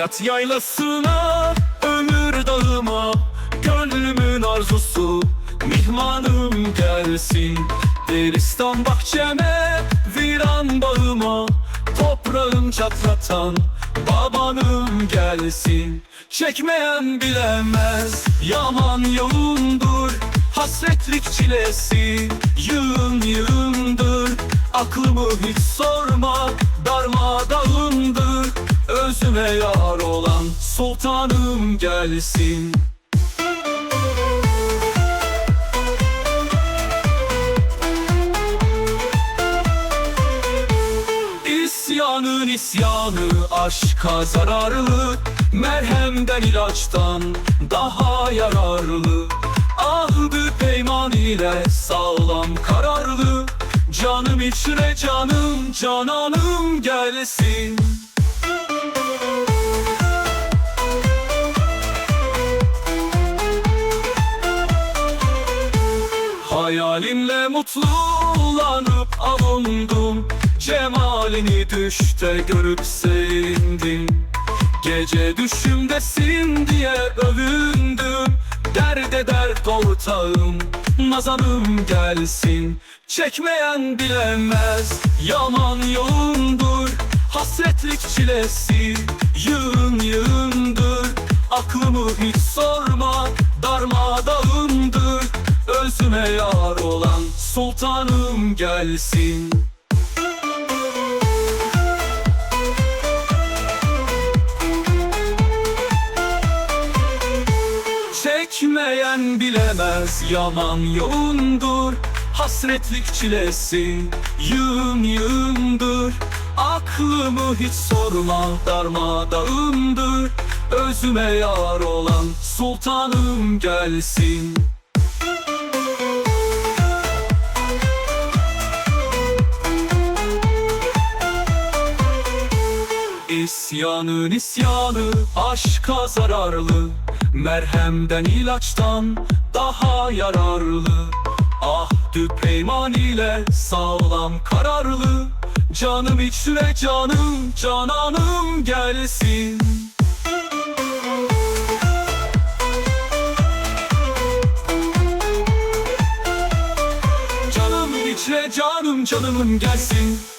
Hayat yaylasına, ömür dağıma Gönlümün arzusu, mihmanım gelsin Deristan bahçeme, viran bağıma. Toprağım çatlatan, babanım gelsin. Çekmeyen bilemez, yaman yoğundur Hasretlik çilesi, yığın yığındır. Aklımı hiç sorma, darmadağındır Özüme yar olan sultanım gelsin. İsyanın isyanı aşka zararlı. Merhemden ilaçtan daha yararlı. Ahdı peyman ile sağlam kararlı. Canım içre canım cananım gelsin Hayalimle mutlulanıp avundum. Cemalini düşte görüp sevindim. Gece düşümdesin diye övündüm. Derde dert ortağım Nazanım gelsin. Çekmeyen bilemez Yaman yoğundur Hasretlik çilesi Yığın yığındır. Aklımı hiç sorma Darmadağındır Özüme yar olan Sultanım gelsin. Çekmeyen bilemez yaman yoğundur Hasretlik çilesi yığın yığındır. Aklımı hiç sorma darmadağındır. Özüme yar olan sultanım gelsin İsyanın isyanı aşka zararlı. Merhemden ilaçtan daha yararlı. Ahdü peyman ile sağlam kararlı. Canım içre canım cananım gelsin. Canım içre canım canımın gelsin